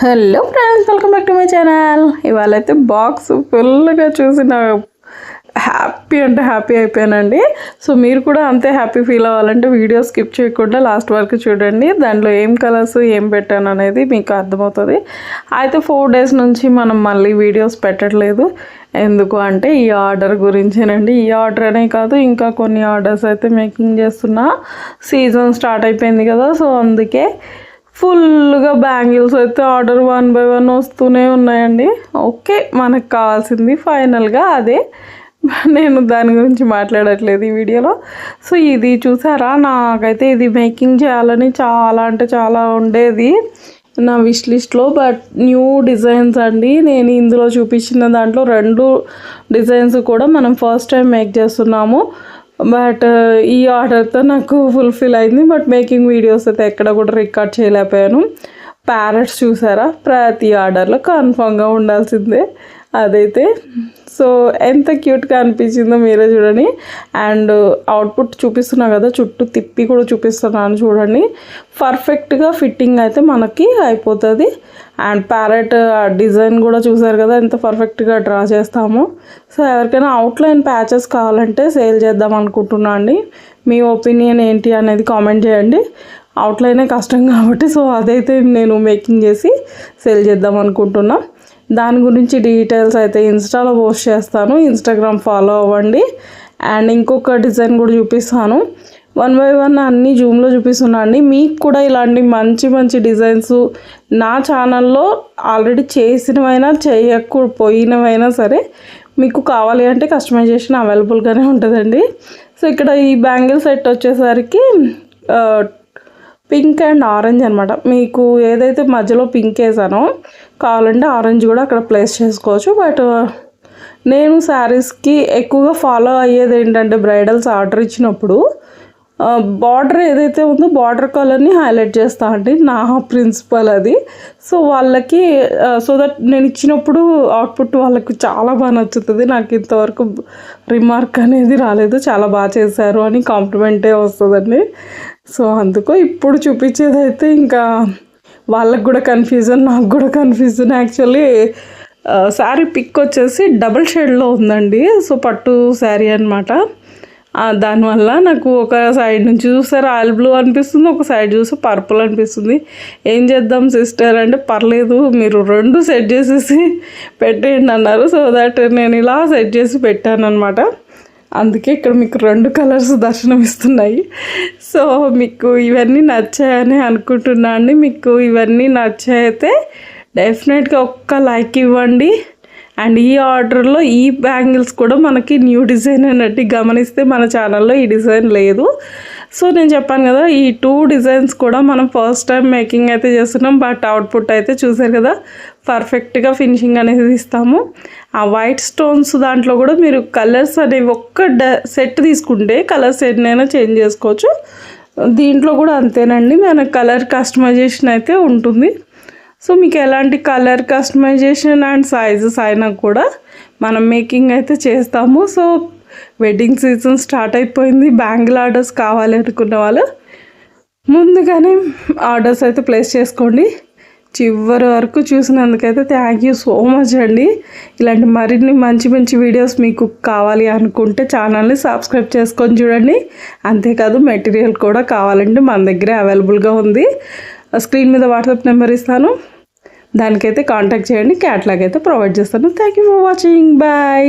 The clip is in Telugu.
Hello friends welcome back to my channel ఇవాళ అయితే బాక్స్ ఫుల్గా చూసి నాకు హ్యాపీ అంటే హ్యాపీ అయిపోయానండి. సో మీరు కూడా అంతే హ్యాపీ ఫీల్ అవ్వాలంటే వీడియో స్కిప్ చేయకుండా లాస్ట్ వరకు చూడండి. దాంట్లో ఏం కలర్స్ ఏం పెట్టాను అనేది మీకు అర్థమవుతుంది. అయితే ఫోర్ డేస్ నుంచి మనం మళ్ళీ వీడియోస్ పెట్టట్లేదు. ఎందుకు అంటే ఈ ఆర్డర్ గురించేనండి. ఈ ఆర్డర్ అనే కాదు ఇంకా కొన్ని ఆర్డర్స్ అయితే మేకింగ్ చేస్తున్నా. సీజన్ స్టార్ట్ అయిపోయింది కదా సో అందుకే ఫుల్గా బ్యాంగిల్స్ అయితే ఆర్డర్ వన్ బై వన్ వస్తూనే ఉన్నాయండి. ఓకే మనకు కావాల్సింది ఫైనల్గా అదే. నేను దాని గురించి మాట్లాడట్లేదు ఈ వీడియోలో. సో ఇది చూసారా? నాకైతే ఇది మేకింగ్ చేయాలని చాలా అంటే చాలా ఉండేది నా విష్ లిస్ట్లో. బట్ న్యూ డిజైన్స్ అండి. నేను ఇందులో చూపించిన దాంట్లో రెండు డిజైన్స్ కూడా మనం ఫస్ట్ టైం మేక్ చేస్తున్నాము. బట్ uh, ఈ ఆర్డర్తో నాకు ఫుల్ఫిల్ అయింది. బట్ మేకింగ్ వీడియోస్ అయితే ఎక్కడ కూడా రికార్డ్ చేయలేకపోయాను. ప్యారెట్స్ చూసారా? ప్రతి ఆర్డర్లో కన్ఫామ్గా ఉండాల్సిందే. అదైతే సో ఎంత క్యూట్గా అనిపించిందో మీరే చూడండి. అండ్ అవుట్పుట్ చూపిస్తున్నా కదా చుట్టూ తిప్పి కూడా చూపిస్తున్నాను చూడండి. పర్ఫెక్ట్గా ఫిట్టింగ్ అయితే మనకి అయిపోతుంది. అండ్ ప్యారెట్ డిజైన్ కూడా చూసారు కదా ఎంత పర్ఫెక్ట్గా డ్రా చేస్తాము. సో ఎవరికైనా అవుట్లైన్ ప్యాచెస్ కావాలంటే సేల్ చేద్దాం అనుకుంటున్నా అండి. మీ ఒపీనియన్ ఏంటి అనేది కామెంట్ చేయండి. అవుట్లైనే కష్టం కాబట్టి సో అదైతే నేను మేకింగ్ చేసి సేల్ చేద్దాం అనుకుంటున్నా. దాని గురించి డీటెయిల్స్ అయితే ఇన్స్టాలో పోస్ట్ చేస్తాను. ఇన్స్టాగ్రామ్ ఫాలో అవ్వండి. అండ్ ఇంకొక డిజైన్ కూడా చూపిస్తాను. వన్ బై వన్ అన్నీ జూమ్లో చూపిస్తున్నా అండి. మీకు కూడా ఇలాంటి మంచి మంచి డిజైన్స్ నా ఛానల్లో ఆల్రెడీ చేసినవైనా చేయకపోయినవైనా సరే మీకు కావాలి అంటే కస్టమైజేషన్ అవైలబుల్గానే ఉంటుందండి. సో ఇక్కడ ఈ బ్యాంగిల్ సెట్ వచ్చేసరికి పింక్ అండ్ ఆరెంజ్ అనమాట మీకు ఏదైతే మధ్యలో పింక్ వేసానో కావాలంటే ఆరెంజ్ కూడా అక్కడ ప్లేస్ చేసుకోవచ్చు. బట్ నేను శారీస్కి ఎక్కువగా ఫాలో అయ్యేది ఏంటంటే బ్రైడల్స్ ఆర్డర్ ఇచ్చినప్పుడు బార్డర్ ఏదైతే ఉందో బార్డర్ కలర్ని హైలైట్ చేస్తా అండి. నా ప్రిన్సిపల్ అది. సో వాళ్ళకి సో దట్ నేను ఇచ్చినప్పుడు అవుట్పుట్ వాళ్ళకి చాలా బాగా నచ్చుతుంది. నాకు ఇంతవరకు రిమార్క్ అనేది రాలేదు. చాలా బాగా చేశారు అని కాంప్లిమెంటే వస్తుందండి. సో అందుకు ఇప్పుడు చూపించేదైతే ఇంకా వాళ్ళకు కూడా కన్ఫ్యూజన్ నాకు కూడా కన్ఫ్యూజన్ యాక్చువల్లీ శారీ పిక్ వచ్చేసి డబల్ షేడ్లో ఉందండి. సో పట్టు శారీ అనమాట దానివల్ల నాకు ఒక సైడ్ నుంచి చూస్తే రాయల్ బ్లూ అనిపిస్తుంది ఒక సైడ్ చూస్తే పర్పుల్ అనిపిస్తుంది. ఏం చేద్దాం సిస్టర్ అంటే పర్లేదు మీరు రెండు సెట్ చేసేసి పెట్టేయండి అన్నారు. సో దట్ నేను ఇలా సెట్ చేసి పెట్టాను అనమాట అందుకే ఇక్కడ మీకు రెండు కలర్స్ దర్శనం ఇస్తున్నాయి. సో మీకు ఇవన్నీ నచ్చాయని అనుకుంటున్నా అండి మీకు ఇవన్నీ నచ్చాయితే డెఫినెట్గా ఒక్క లైక్ ఇవ్వండి. అండ్ ఈ ఆర్డర్లో ఈ బ్యాంగిల్స్ కూడా మనకి న్యూ డిజైన్ అన్నట్టు గమనిస్తే మన ఛానల్లో ఈ డిజైన్ లేదు. సో నేను చెప్పాను కదా ఈ టూ డిజైన్స్ కూడా మనం ఫస్ట్ టైం మేకింగ్ అయితే చేస్తున్నాం బట్ అవుట్పుట్ అయితే చూసారు కదా పర్ఫెక్ట్గా ఫినిషింగ్ అనేది ఇస్తాము. ఆ వైట్ స్టోన్స్ దాంట్లో కూడా మీరు కలర్స్ అనేవి ఒక్క డ సెట్ తీసుకుంటే కలర్స్ ఎన్నైనా చేంజ్ చేసుకోవచ్చు. దీంట్లో కూడా అంతేనండి మన కలర్ కస్టమైజేషన్ అయితే ఉంటుంది. సో మీకు ఎలాంటి కలర్ కస్టమైజేషన్ అండ్ సైజెస్ అయినా కూడా మనం మేకింగ్ అయితే చేస్తాము. సో వెడ్డింగ్ సీజన్ స్టార్ట్ అయిపోయింది. బ్యాంగిల్ ఆర్డర్స్ కావాలి అనుకున్న వాళ్ళు ముందుగానే ఆర్డర్స్ అయితే ప్లేస్ చేసుకోండి. చివరి వరకు చూసినందుకైతే థ్యాంక్ యూ సో మచ్ అండి. ఇలాంటి మరిన్ని మంచి మంచి వీడియోస్ మీకు కావాలి అనుకుంటే ఛానల్ని సబ్స్క్రైబ్ చేసుకొని చూడండి. అంతేకాదు మెటీరియల్ కూడా కావాలంటే మన దగ్గర అవైలబుల్గా ఉంది. స్క్రీన్ మీద వాట్సాప్ నెంబర్ ఇస్తాను. దానికైతే కాంటాక్ట్ చేయండి క్యాట్లాగ్ అయితే ప్రొవైడ్ చేస్తాను. Thank you for watching bye